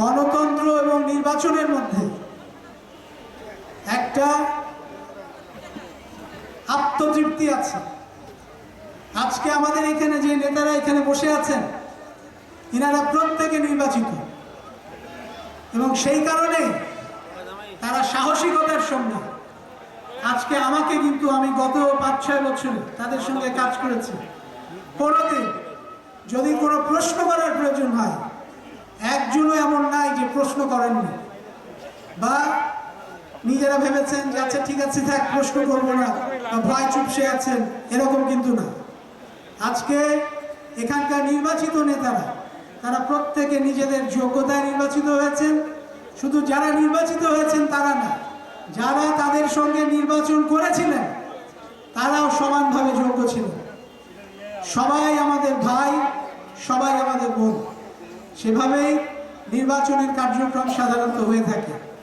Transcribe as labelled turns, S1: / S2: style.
S1: গণতন্ত্র এবং নির্বাচনের মধ্যে একটা আত্মতৃপ্তি আছে। আজকে আমাদের এখানে যে নেতারা এখানে বসে আছেন এনারা প্রত্যেকে নির্বাচিত। এবং সেই কারণে তারা সাহসিকতার সঙ্গে, আজকে আমাকে কিন্তু আমি গত পাঁচ ছয় বছর তাদের সঙ্গে কাজ করেছি। কোনোদিন যদি কোনো প্রশ্ন করার এমন নাই যে প্রশ্ন করেননি। বা নিজেরা ভেবেছেন যে আচ্ছা ঠিক আছে, থাক, প্রশ্ন করব না। বা ভয় চুপসে আছেন। এরকম কিন্তু না। আজকে এখানকার নির্বাচিত নেতারা, তারা প্রত্যেকে নিজেদের যোগ্যতায় নির্বাচিত হয়েছেন। শুধু যারা নির্বাচিত হয়েছেন তারা না, যারা তাদের সঙ্গে নির্বাচন করেছিলেন, তারাও সমানভাবে যোগ্য ছিলেন। সবাই আমাদের ভাই, সবাই আমাদের বোন। সেভাবেই নির্বাচনের কার্যক্রম সাধারণত হয়ে থাকে।